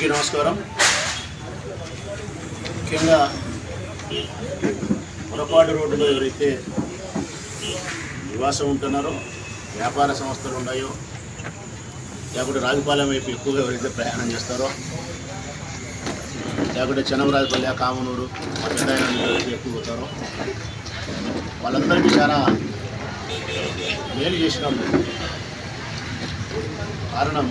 అందరికీ నమస్కారం. ముఖ్యంగా పొరపాటు రోడ్డులో ఎవరైతే నివాసం ఉంటున్నారో వ్యాపార సంస్థలు ఉన్నాయో లేకపోతే రాజుపాలెం వైపు ఎక్కువగా ఎవరైతే ప్రయాణం చేస్తారో లేకపోతే చెన్నమరాజపల్లి కామనూరు పెద్దాయన ఎవరైతే ఎక్కువ పోతారో వాళ్ళందరికీ చాలా మేలు చేసినాం కారణం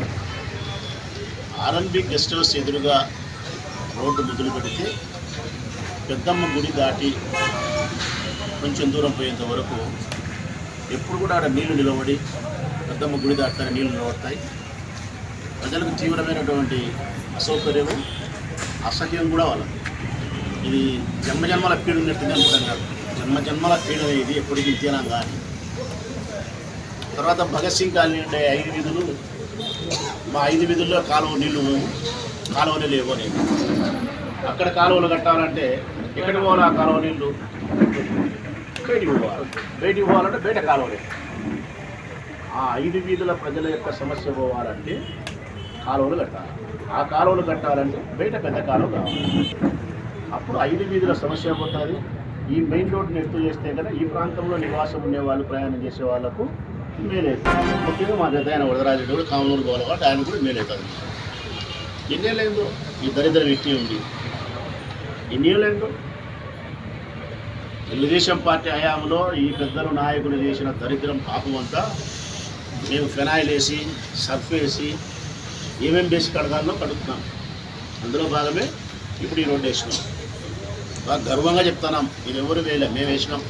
R N B guest house ఎదురుగా రోడ్డు మొదలు పెడితే పెద్దమ్మ గుడి దాటి కొంచెం దూరం పోయేంత వరకు ఎప్పుడు కూడా ఆడ నీళ్ళు నిలబడి పెద్దమ్మ గుడి దాటితే నీళ్ళు నిలబడతాయి. ప్రజలకు తీవ్రమైనటువంటి అసౌకర్యము అసహ్యం కూడా వాళ్ళకి. ఇది జన్మజన్మల పీడ ఉన్నట్టుగా అనుకోవడం జన్మజన్మల జన్మల పీడ ఇది ఎప్పటికీ ఇచ్చేనా కానీ తర్వాత భగత్ సింగ్ కాలనీ ఉండే ఐదు వీధులు మా ఐదు వీధుల్లో కాలువ నీళ్ళు కాలువ నీళ్ళు అని. అక్కడ కాలువలు కట్టాలంటే ఎక్కడ పోవాలి ఆ కాలువ నీళ్ళు? బయటికి పోవాలి. బయటికి పోవాలంటే బయట కాలువలే ఆ ఐదు వీధుల ప్రజల యొక్క సమస్య పోవాలంటే కాలువలు కట్టాలి. ఆ కాలువలు కట్టాలంటే బయట పెద్ద కాలువ కావాలి. అప్పుడు ఐదు వీధుల సమస్య పోతుంది. ఈ మెయిన్ రోడ్ని ఎత్తు చేస్తే కదా ఈ ప్రాంతంలో నివాసం ఉండే వాళ్ళు ప్రయాణం చేసే వాళ్ళకు మేలవుతుంది ముఖ్యంగా మా దగ్గర ఆయన వరదరాజుడు కూడా కామనూరు గోలవాడు కాబట్టి ఆయన కూడా మేలవుతుంది ఎన్నేళ్ళైందో ఈ దరిద్ర వ్యక్తి ఉంది ఎన్నేళ్ళైందో తెలుగుదేశం పార్టీ హయాంలో ఈ పెద్దలు నాయకులు చేసిన దరిద్రం పాపం అంతా మేము ఫెనాయిల్ వేసి సర్ఫ్ వేసి ఏమేం వేసి కడగాలో కడుగుతున్నాం అందులో భాగమే ఇప్పుడు ఈ రోడ్డు వేసినాం బాగా గర్వంగా చెప్తున్నాం ఇది ఎవరు వేయలే మేము వేసినాం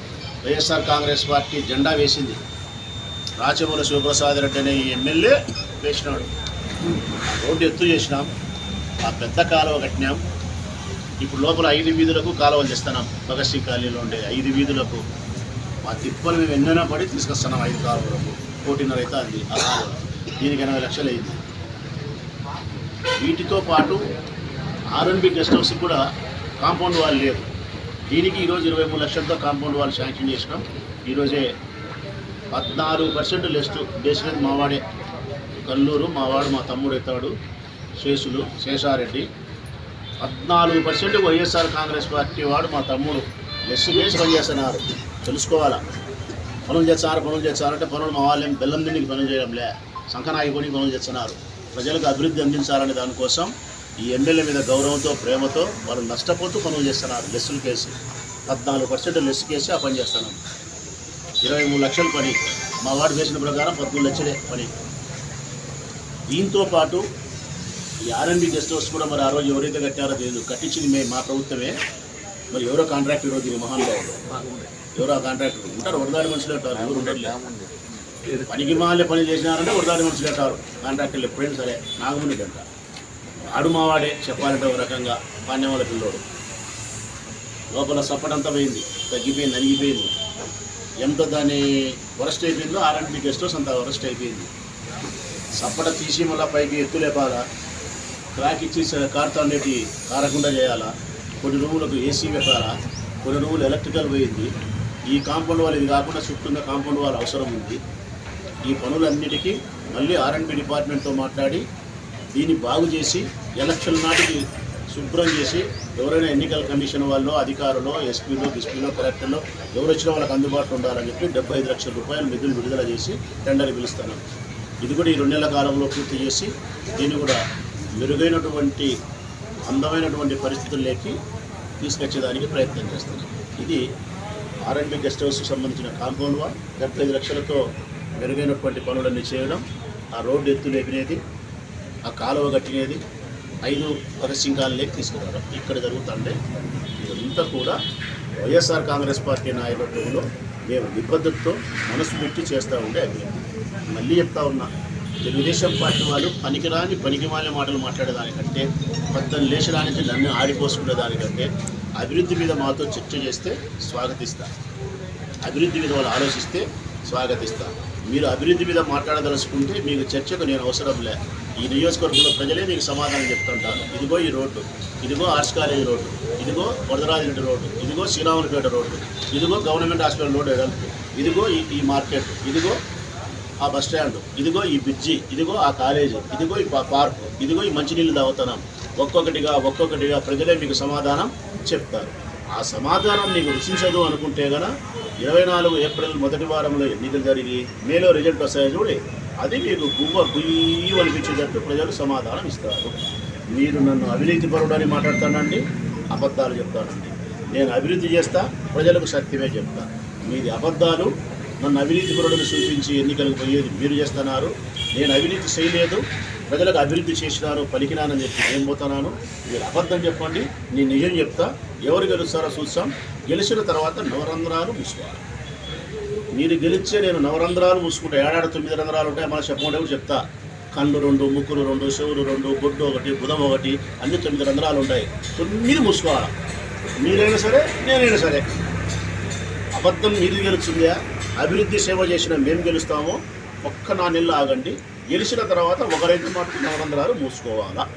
వైఎస్ఆర్ కాంగ్రెస్ పార్టీ జెండా వేసింది రాచమూల శివప్రసాద్ రెడ్డి అనే ఎమ్మెల్యే వేసినాడు. రోడ్డు ఎత్తు చేసినాం. ఆ పెద్ద కాలువ కట్టినాం. ఇప్పుడు లోపల ఐదు వీధులకు కాలువలు తెస్తున్నాం. భగత్ సింగ్ కాలనీలో ఉండే ఐదు వీధులకు. మా తిప్పలు మేము ఎన్నైనా పడి తీసుకొస్తున్నాం ఐదు కాలువలకు. కోటిన్నర అయితే అది. ఆ కాలువ. దీనికి ఎనభై లక్షలు అయింది. వీటితో పాటు ఆర్ఎన్బి గెస్ట్ హౌస్ కూడా కాంపౌండ్ వాళ్ళు లేరు దీనికి ఈరోజు ఇరవై మూడు లక్షలతో కాంపౌండ్ వాళ్ళు శాంక్షన్ చేసినాం. ఈరోజే పద్నాలుగు పర్సెంట్ లెస్ట్ బేసినది మావాడే. కల్లూరు మావాడు మా తమ్ముడు ఎత్తాడు. శేషులు శేషారెడ్డి. పద్నాలుగు పర్సెంట్ వైఎస్ఆర్ కాంగ్రెస్ పార్టీ వాడు మా తమ్ముడు. లెస్ వేసి పనిచేస్తున్నారు తెలుసుకోవాలా? పనులు చేస్తున్నారు పనులు చేస్తారంటే పనులు మా వాళ్ళేం బెల్లం తిండికి పనులు చేయడంలే సంకనాయి కొని పనులు చేస్తున్నారు. ప్రజలకు అభివృద్ధి అందించాలనే దానికోసం ఈ ఎమ్మెల్యే మీద గౌరవంతో ప్రేమతో వాళ్ళు నష్టపోతూ పనులు చేస్తున్నారు. లెస్సులు కేసి. పద్నాలుగు పర్సెంట్ లెస్ కేసి ఆ పని చేస్తున్నాం ఇరవై మూడు లక్షల పని. మా వాడు వేసిన ప్రకారం పద్మూడు లక్షలే పని. దీంతో పాటు ఈ ఆర్ఎండి గెస్ట్ హౌస్ కూడా మరి ఆ రోజు ఎవరైతే కట్టారో తెలియదు కట్టించింది మే మా ప్రభుత్వమే. మరి ఎవరో కాంట్రాక్టర్ ఈరోజు దీని మహానుభావుడు ఎవరో ఆ కాంట్రాక్టర్ ఉంటారు వరదాడి మనుషులు ఉంటారు ఎవరు ఉండట్లేదు పనికి మాలే పని చేసినారంటే వరదాడి మనుషులు అంటారు కాంట్రాక్టర్లు ఎప్పుడైనా సరే నాగముని గంట. ఆడు మావాడే చెప్పాలంటే ఒక రకంగా పాణ్యం వాళ్ళ పిల్లోడు. లోపల సప్పడంతా పోయింది. తగ్గిపోయింది అరిగిపోయింది ఎంత దాని వరస్ట్ అయిపోయిందో ఆర్ఎండ్బి గెస్ట్ హౌస్ అంత వరస్ట్ అయిపోయింది. సప్పట తీసి మళ్ళీ పైకి ఎత్తులేపాలా? క్రాక్ ఇచ్చి కార్తో ఉండేటి కారకుండా చేయాలా? కొన్ని రూములకు ఏసీ పెట్టాలా? కొన్ని రూములు ఎలక్ట్రికల్ పోయింది. ఈ కాంపౌండ్ వాళ్ళు ఇది కాకుండా చుట్టూ కాంపౌండ్ వాళ్ళ అవసరం ఉంది. ఈ పనులన్నిటికీ మళ్ళీ ఆర్ఎండ్బి డిపార్ట్మెంట్తో మాట్లాడి దీన్ని బాగు చేసి ఎలక్షన్ నాటికి శుభ్రం చేసి ఎవరైనా ఎన్నికల కమిషన్ వాళ్ళు అధికారులు ఎస్పీలో డిస్పీలో కలెక్టర్లో ఎవరు వచ్చినా వాళ్ళకి అందుబాటులో ఉండాలని చెప్పి డెబ్బై లక్షల రూపాయలు నిధులు విడుదల చేసి టెండర్ పిలుస్తాను ఇది కూడా ఈ రెండు నెలల కాలంలో పూర్తి చేసి దీన్ని కూడా మెరుగైనటువంటి అందమైనటువంటి పరిస్థితుల్లోకి తీసుకొచ్చేదానికి ప్రయత్నం చేస్తాను ఇది ఆర్ఎండ్బి గెస్ట్ హౌస్కి సంబంధించిన కాంపౌండ్ వాల్ డెబ్బై ఐదు లక్షలతో మెరుగైనటువంటి పనులన్నీ చేయడం ఆ రోడ్డు ఎత్తు లేపినది ఆ కాలువ కట్టినది ఐదు భగత్ సింగ్ కాలనీకి తీసుకురావడం ఇక్కడ జరుగుతుంటే ఇదంతా కూడా వైఎస్ఆర్ కాంగ్రెస్ పార్టీ నాయకత్వంలో మేము నిబద్ధతతో మనసు పెట్టి చేస్తూ ఉండే అభివృద్ధి మళ్ళీ చెప్తా ఉన్నా తెలుగుదేశం పార్టీ వాళ్ళు పనికిరాని పనికిమాలిన మాటలు మాట్లాడేదానికంటే పద్దెని లేచడానికి నన్ను ఆడిపోసుకునేదానికంటే అభివృద్ధి మీద మాతో చర్చ చేస్తే స్వాగతిస్తా. అభివృద్ధి మీద వాళ్ళు ఆలోచిస్తే స్వాగతిస్తా. మీరు అభివృద్ధి మీద మాట్లాడదలుచుకుంటే మీకు చర్చకు నేను అవసరం లే. ఈ నియోజకవర్గంలో ప్రజలే మీకు సమాధానం చెప్తుంటారు. ఇదిగో ఈ రోడ్డు ఇదిగో ఆర్ట్స్ కాలేజీ రోడ్డు ఇదిగో వరదరాజరెడ్డి రోడ్డు ఇదిగో శ్రీరాములపేట రోడ్డు ఇదిగో గవర్నమెంట్ హాస్పిటల్ రోడ్డు వెడల్పు ఇదిగో ఈ మార్కెట్ ఇదిగో ఆ బస్ స్టాండ్ ఇదిగో ఈ బ్రిడ్జి ఇదిగో ఆ కాలేజీ ఇదిగో ఈ పార్క్ పార్కు ఇదిగో ఈ మంచినీళ్ళు తాగుతున్నాం ఒక్కొక్కటిగా ఒక్కొక్కటిగా ప్రజలే మీకు సమాధానం చెప్తారు. ఆ సమాధానం నీకు రుచించదు అనుకుంటే గన ఇరవై నాలుగు ఏప్రిల్ మొదటి వారంలో ఎన్నికలు జరిగి మేలో రిజల్ట్ వస్తాయో చూడి. అది మీకు గువ్వ గుయ్యి అనిపించేటట్టు ప్రజలు సమాధానం ఇస్తారు. మీరు నన్ను అవినీతి పరుడని మాట్లాడతానండి అబద్ధాలు చెప్తానండి. నేను అభివృద్ధి చేస్తా ప్రజలకు సత్యమే చెప్తా. మీది అబద్ధాలు నన్ను అవినీతి పరుడని చూపించి ఎన్నికలకు పోయేది మీరు చేస్తున్నారు. నేను అవినీతి చేయలేదు ప్రజలకు అభివృద్ధి చేసినారు పలికినానని చెప్పి నేను పోతున్నాను. మీరు అబద్ధం చెప్పండి నేను నిజం చెప్తా. ఎవరు గెలుస్తారో చూస్తాం. గెలిచిన తర్వాత నవరంధ్రాలు మూసుకోవాలి. మీరు గెలిచే నేను నవరంధ్రాలు మూసుకుంటా. ఏడాది తొమ్మిది రంధ్రాలు ఉంటాయి. మన చెప్పకుండా కూడా చెప్తా. కళ్ళు రెండు ముక్కులు రెండు చెవులు రెండు బొడ్డు ఒకటి బుధం ఒకటి అన్ని తొమ్మిది రంధ్రాలు ఉంటాయి. తొమ్మిది మూసుకోవాలి? మీరైనా సరే నేనైనా సరే. అబద్ధం మీది గెలుస్తుందా అభివృద్ధి సేవ చేసిన మేము గెలుస్తామో ఒక్క నా నెలలు ఆగండి. గెలిచిన తర్వాత ఒకరైతే మాత్రం నవరంధ్రాలు మూసుకోవాలా?